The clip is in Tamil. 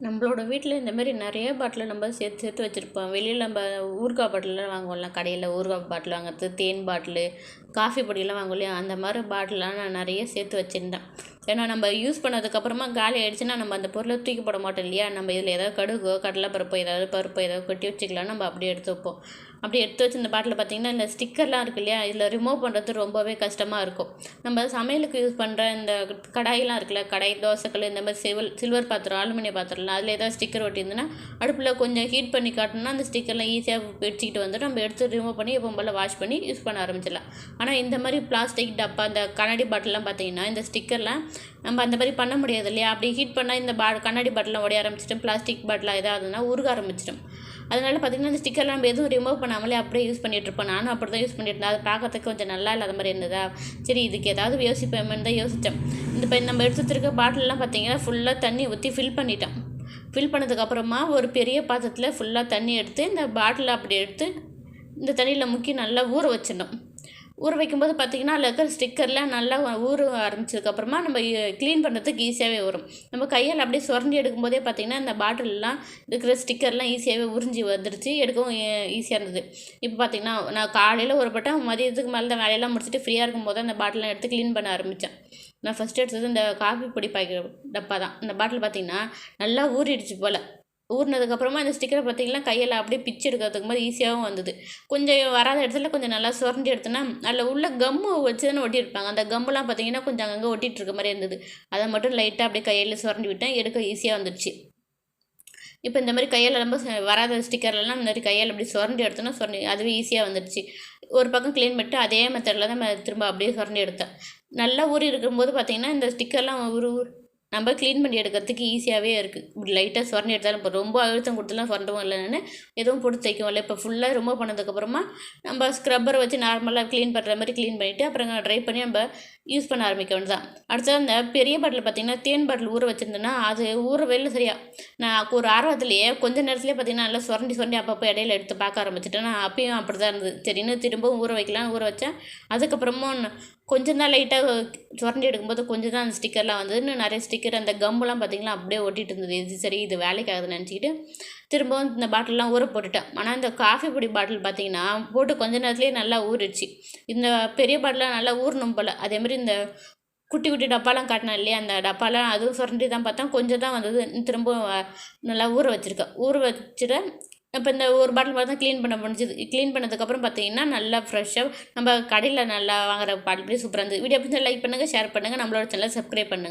நம்மளோட வீட்டில் இந்த மாதிரி நிறைய பாட்டில் நம்ம சேர்த்து சேர்த்து வச்சுருப்போம். வெளியில் நம்ம ஊறுகாய் பாட்டிலெலாம் வாங்குவோம்ல கடையில் ஊறுகாய் பாட்டில் வாங்குறது தேன் பாட்டிலு காஃபி பொடியெல்லாம் வாங்குவோம் இல்லையா? அந்த மாதிரி பாட்டிலெலாம் நான் நிறைய சேர்த்து வச்சுருந்தேன். ஏன்னா நம்ம யூஸ் பண்ணதுக்கப்புறமா காலி ஆகிடுச்சுன்னா நம்ம அந்த பொருளை தூக்கி போட மாட்டோம் இல்லையா? நம்ம இதில் ஏதாவது கடுகோ கடலை பருப்போ ஏதாவது பருப்போ ஏதாவது கொட்டி வச்சுக்கலாம் நம்ம அப்படியே எடுத்து வைப்போம். அப்படி எடுத்து வச்சு இந்த பாட்டில் பார்த்திங்கன்னா இந்த ஸ்டிக்கர்லாம் இருக்கு இல்லையா? இதில் ரிமூவ் பண்ணுறது ரொம்பவே கஷ்டமாக இருக்கும். நம்ம சமையலுக்கு யூஸ் பண்ணுற இந்த கடாயெலாம் இருக்குல்ல கடாய் தோசைக்கல் இந்த மாதிரி சிவில் சில்வர் பாத்திரம் அலுமினிய பாத்திரம்லாம் அதில் ஏதாவது ஸ்டிக்கர் ஒட்டியிருந்துன்னா அடுப்பில் கொஞ்சம் ஹீட் பண்ணி காட்டணும்னா அந்த ஸ்டிக்கர்லாம் ஈஸியாக பிடிச்சிக்கிட்டு வந்துட்டு நம்ம எடுத்து ரிமூவ் பண்ணி எப்போ போல் வாஷ் பண்ணி யூஸ் பண்ண ஆரம்பிச்சிடலாம். ஆனால் இந்த மாதிரி பிளாஸ்டிக் டப்பா இந்த கண்ணாடி பாட்டிலாம் பார்த்தீங்கன்னா இந்த ஸ்டிக்கர்லாம் நம்ம அந்த மாதிரி பண்ண முடியாது இல்லையா? அப்படி ஹீட் பண்ணால் இந்த பா கண்ணாடி பாட்டிலாம் உடைய ஆரம்பிச்சிடும் பிளாஸ்டிக் பாட்டிலாக ஏதாவதுன்னா உருக ஆரம்பிச்சிடும். அதனால் பார்த்திங்கன்னா அந்த ஸ்டிக்கர்லாம் நம்ம எதுவும் ரிமூவ் பண்ணாமலே அப்படியே யூஸ் பண்ணிகிட்டு இருப்போம். நானும் அப்படி தான் யூஸ் பண்ணிட்டு இருந்தேன். அது பார்க்கறதுக்கு கொஞ்சம் நல்லா இல்லாத மாதிரி இருந்ததா? சரி இதுக்கு ஏதாவது யோசிப்பேன் தான் யோசித்தேன் இந்த இப்போ நம்ம எடுத்து வச்சிருக்க பாட்டிலெலாம் பார்த்திங்கன்னா ஃபுல்லாக தண்ணி ஊற்றி ஃபில் பண்ணிட்டேன் ஃபில் பண்ணதுக்கப்புறமா ஒரு பெரிய பாத்திரத்தில் ஃபுல்லாக தண்ணி எடுத்து இந்த பாட்டிலை அப்படி எடுத்து இந்த தண்ணியில் முக்கி நல்லா ஊற வச்சிடணும். ஊற வைக்கும்போது பார்த்திங்கன்னா அதில் இருக்கிற ஸ்டிக்கர்லாம் நல்லா ஊற ஆரம்பிச்சதுக்கப்புறமா நம்ம க்ளீன் பண்ணுறதுக்கு ஈஸியாகவே வரும். நம்ம கையால் அப்படியே சுரண்டி எடுக்கும்போதே பார்த்திங்கன்னா இந்த பாட்டிலெலாம் இருக்கிற ஸ்டிக்கர்லாம் ஈஸியாகவே உறிஞ்சி வந்துருச்சு எடுக்கவும் ஈஸியாக இருந்தது. இப்போ பார்த்திங்கன்னா நான் காலையில் ஒரு பட்டம் மதியத்துக்கு மேலே தான் வேலையெல்லாம் முடிச்சுட்டு ஃப்ரீயாக இருக்கும்போது அந்த பாட்டிலாம் எடுத்து க்ளீன் பண்ண ஆரம்பித்தேன் நான் ஃபஸ்ட்டு எடுத்தது இந்த காஃபி பொடி பாக்கெட் டப்பா தான். இந்த பாட்டில் பார்த்திங்கன்னா நல்லா ஊறிடுச்சு போல். ஊறினதுக்கப்புறமா இந்த ஸ்டிக்கரை பார்த்திங்கன்னா கையில் அப்படியே பிச்சு எடுக்கிறதுக்கு மாதிரி ஈஸியாகவும் வந்தது. கொஞ்சம் வராத இடத்துல கொஞ்சம் நல்லா சுரண்டி எடுத்தோன்னா அதில் உள்ள கம்மு வச்சு தானே ஒட்டியிருப்பாங்க. அந்த கம்முலாம் பார்த்திங்கன்னா கொஞ்சம் அங்கங்கே ஒட்டிகிட்டு இருக்க மாதிரி இருந்தது. அதை மட்டும் லைட்டாக அப்படியே கையில் சுரண்டி விட்டேன். எடுக்க ஈஸியாக வந்துடுச்சு இப்போ இந்த மாதிரி கையால் ரொம்ப வராத ஸ்டிக்கர்லாம் இந்த மாதிரி கையால் அப்படி சுரண்டி எடுத்தோன்னா சுரண்டி அதுவே ஈஸியாக வந்துடுச்சு ஒரு பக்கம் க்ளீன் பண்ணிட்டு அதே மெத்தடில் தான் திரும்ப அப்படியே சுரண்டி எடுத்தேன். நல்லா ஊறி இருக்கும்போது பார்த்திங்கன்னா இந்த ஸ்டிக்கர்லாம் ஒரு நம்ம க்ளீன் பண்ணி எடுக்கிறதுக்கு ஈஸியாகவே இருக்குது இப்படி லைட்டாக சுரண்டி எடுத்தாலும் இப்போ ரொம்ப அழுத்தம் கொடுத்துலாம் சுரண்டவும் இல்லைன்னு எதுவும் போட்டு தைக்கவும் இல்லை. இப்போ ஃபுல்லாக ரொம்ப பண்ணதுக்கப்புறமா நம்ம ஸ்க்ரப்பரை வச்சு நார்மலாக க்ளீன் பண்ணுற மாதிரி க்ளீன் பண்ணிவிட்டு அப்புறம் ட்ரை பண்ணி நம்ம யூஸ் பண்ண ஆரம்பிக்க வேண்டியதான் அடுத்தது அந்த பெரிய பாட்டில் பார்த்திங்கன்னா தேன் பாட்டில் ஊற வச்சுருந்தேன்னா அது ஊறவே இல்லை சரியா. நான் ஒரு ஆர்வத்துலேயே கொஞ்ச நேரத்துலேயே பார்த்திங்கன்னா நல்லா சுரண்டி சுரண்டி அப்பப்போ இடையில எடுத்து பார்க்க ஆரம்பிச்சிட்டேன். நான் அப்பயும் அப்படி தான் இருந்தது. சரின்னு திரும்பவும் ஊற வைக்கலாம் ஊற வச்சேன். அதுக்கப்புறமும் கொஞ்சம் தான் லைட்டாக சுரண்டி எடுக்கும்போது கொஞ்சம் தான் அந்த ஸ்டிக்கர்லாம் வந்தது. இன்னும் நிறைய ஸ்டிக்கர் அந்த கம்முலாம் பார்த்திங்கன்னா அப்படியே ஒட்டிகிட்டு இருந்தது. இது சரி இது வேலைக்கு ஆகுதுன்னு நினச்சிக்கிட்டு திரும்பவும் இந்த பாட்டிலெலாம் ஊற போட்டுட்டேன். ஆனால் இந்த காஃபி பொடி பாட்டில் பார்த்திங்கன்னா போட்டு கொஞ்ச நேரத்துலேயே நல்லா ஊறிடுச்சு. இந்த பெரிய பாட்டிலாம் நல்லா ஊறணும் போல். அதேமாதிரி இந்த குட்டி குட்டி டப்பாலாம் காட்டினேன் இல்லையா அந்த டப்பாலாம் அதுவும் சுரண்டி தான் பார்த்தா கொஞ்சம் தான் வந்தது. திரும்பவும் நல்லா ஊற வச்சுருக்கேன். ஊற வச்சுட்டு இப்போ இந்த ஒரு பாட்டில் பார்த்தா க்ளீன் பண்ண முடிஞ்சது. க்ளீன் பண்ணதுக்கப்புறம் பார்த்தீங்கன்னா நல்லா ஃப்ரெஷ்ஷாக நம்ம கடையில் நல்லா வாங்குற பாட்டில் சூப்பராக இருந்தது. வீடியோ பிடிச்சா லைக் பண்ணுங்கள் ஷேர் பண்ணுங்கள் நம்மளோட சேனலை சப்ஸ்கிரைப் பண்ணுங்கள்